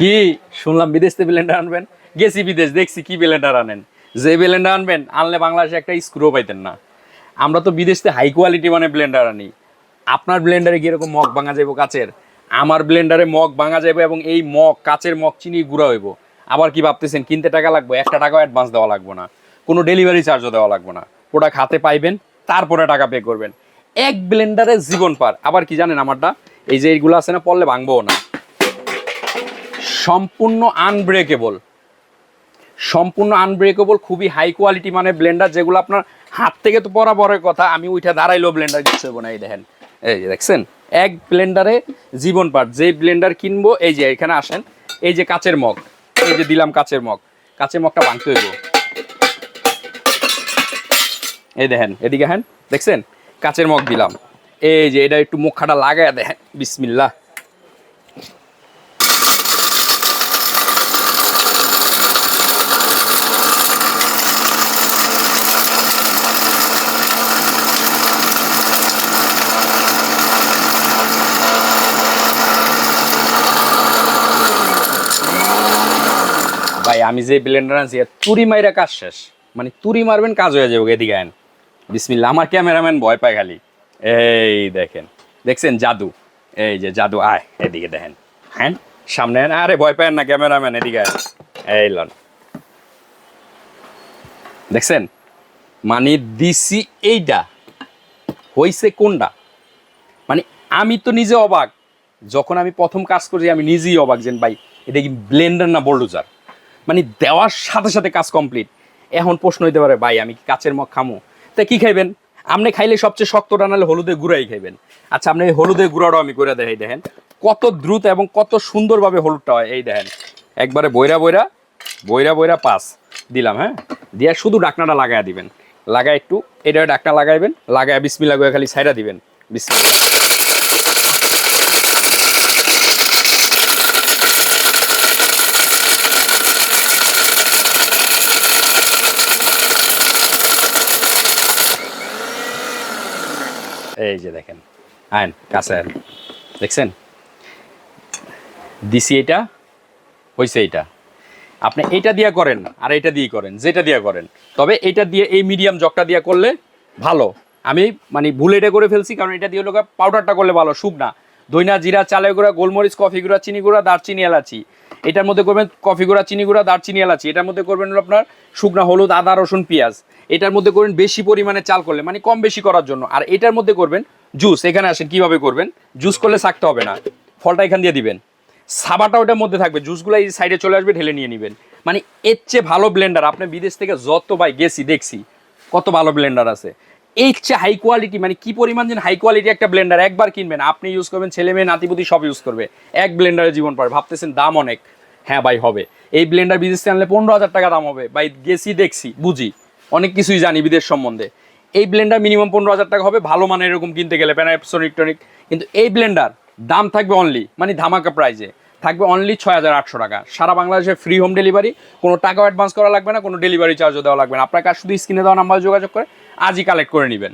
কি? শুনলাম বিদেশ থেকে ব্লেন্ডার আনবেন। গেছি বিদেশ, দেখছি কি ব্লেন্ডার আনেন। যে ব্লেন্ডার আনবেন, আনলে বাংলাদেশে একটা স্ক্রু পাইতেন না। আমরা তো বিদেশ থেকে হাই কোয়ালিটি মানে ব্লেন্ডার আনি। আপনার ব্লেন্ডারে কি এরকম মগ ভাঙা যাব কাচের? আমার ব্লেন্ডারে মগ ভাঙা যাবে এবং এই মগ, কাচের মগ চিনি গুঁড়া হইব। আবার কি ভাবতেছেন, কিনতে টাকা লাগবে? একটা টাকাও অ্যাডভান্স দেওয়া লাগবে না। কোনো ডেলিভারি চার্জও দেওয়া লাগবে না। প্রোডাক্ট হাতে পাইবেন, তারপরে টাকা পে করবেন। এক ব্লেন্ডারে জীবন পার। আবার কি জানেন আমারটা? এই যে এইগুলো আছে না, পড়লে ভাঙবো না। সম্পূর্ণ আনব্রেকেবল সম্পূর্ণ আনব্রেকেবল খুবই হাই কোয়ালিটি মানে ব্লেন্ডার যেগুলো আপনার হাত থেকে তো বরাবরের কথা, আমি উঠে দাঁড়াইলেও ব্লেন্ডার কিছু হব না, এই দেখেন। এই যে দেখছেন? এক ব্লেন্ডারে জীবন পার, যে ব্লেন্ডার কিনবো, এই যে এখানে আসেন, এই যে কাচের মগ, এই যে দিলাম কাচের মগ, কাচের মগটা ভাঙতে হইব। এই দেখেন, এদিকে হ্যান দেখছেন? কাচের মগ দিলাম। এই যে এটা একটু মুখাটা লাগায় দেখেন বিসমিল্লাহ। ভাই, আমি যে ব্লেন্ডার আনছি তুরি মাইরা কাজ শেষ। মানে তুরি মারবেন, কাজ হয়ে যাবে, এদিকে আন বিসমিল্লা আমার ক্যামেরাম্যান ভয় পায় খালি। এই দেখেন, দেখছেন জাদু? এই যে জাদু, আয়, এদিকে দেখেন। হ্যাঁ সামনে। আরে ভয় পায় না ক্যামেরাম্যান, এদিকে আয় এই লন। দেখছেন? মানে দিছি এইটা হইছে কোনটা মানে আমি তো নিজে অবাক। যখন আমি প্রথম কাজ করছি আমি নিজেই অবাক যেন ভাই, এটা কি ব্লেন্ডার না বোল্ডোজার মানে দেওয়ার সাথে সাথে কাজ কমপ্লিট এখন প্রশ্ন হইতে পারে, ভাই, আমি কি কাচের মগ খামো? তা কি খাইবেন? আপনি খাইলে সবচেয়ে শক্ত টানালে হলুদের গুঁড়াই খাইবেন। আচ্ছা আপনি এই হলুদের গুঁড়াটাও আমি করে দেখাই, দেখেন। কত দ্রুত এবং কত সুন্দরভাবে হলুদটা হয়, এই দেখেন। একবারে বইরা বইরা বইরা বইরা পাস। দিলাম হ্যাঁ? দিয়া শুধু ডাকনাটা লাগায় দিবেন। লাগায় একটু, এটা ডাকনা লাগাইবেন, লাগায় বিসমিল্লা করে খালি সাইডা দিবেন। বিসমিল্লা এই যে দেখেন আইন কাছে দেখছেন? দিছি এটা হয়েছে এটা। আপনি এটা দিয়ে করেন আর এটা দিয়ে করেন, যেটা দিয়ে করেন। তবে এটা দিয়ে এই মিডিয়াম জগটা দিয়ে করলে ভালো। আমি মানে ভুল এটা করে ফেলছি, কারণ এটা দিয়ে লোক পাউডারটা করলে ভালো, শুকনা। দইনা, জিরা, চালের গুঁড়া, গোলমরিচ, কফি গুঁড়া, চিনি গুঁড়া, দারচিনি, এলাচি। এটার মধ্যে করবেন কফি গুঁড়া, চিনি গুঁড়া, দারচিনি, এলাচি। এটার মধ্যে করবেন আপনার শুকনা হলুদ, আদা, রসুন, পেঁয়াজ। এটার মধ্যে করবেন বেশি পরিমাণে চাল করলে মানে কম বেশি করার জন্য। আর এটার মধ্যে করবেন জুস। এখানে আসেন, কীভাবে করবেন? জুস করলে থাকতে হবে না। ফলটা এখান দিয়ে দিবেন। সাবাটা ওটার মধ্যে থাকবে। জুসগুলো এই সাইডে চলে আসবে, ঢেলে নিয়ে নেবেন। মানে এর চেয়ে ভালো ব্লেন্ডার আপনি বিদেশ থেকে যত ভাই গেছি, দেখছি, কত ভালো ব্লেন্ডার আছে। এই চেয়ে হাই কোয়ালিটি মানে কি পরিমাণ যেন হাই কোয়ালিটি একটা ব্লেন্ডার একবার কিনবেন, আপনি ইউজ করবেন, ছেলে মেয়ে, নাতিপুতি সব ইউজ করবে। এক ব্লেন্ডারে জীবন পাবে ভাবতেছেন দাম অনেক। হ্যাঁ ভাই, হবে। এই ব্লেন্ডার বিদেশ আনলে পনেরো হাজার টাকা দাম হবে। ভাই, গেছি, দেখছি, বুঝি। অনেক কিছুই জানি বিদেশ সম্বন্ধে। এই ব্লেন্ডার মিনিমাম পনেরো হাজার টাকা হবে, ভালো মানে এরকম কিনতে গেলে প্যানাপসনিক টনিক। কিন্তু এই ব্লেন্ডার দাম থাকবে অনলি মানে ধামাকা প্রাইজে থাকবে অনলি ছয় হাজার আটশো টাকা। সারা বাংলাদেশে ফ্রি হোম ডেলিভারি কোনো টাকাও অ্যাডভান্স করা লাগবে না, কোনো ডেলিভারি চার্জও দেওয়া লাগবে না। আপনার কাছে শুধু স্ক্রিনে দেওয়া নাম্বার যোগাযোগ করে আজই কালেক্ট করে নেবেন।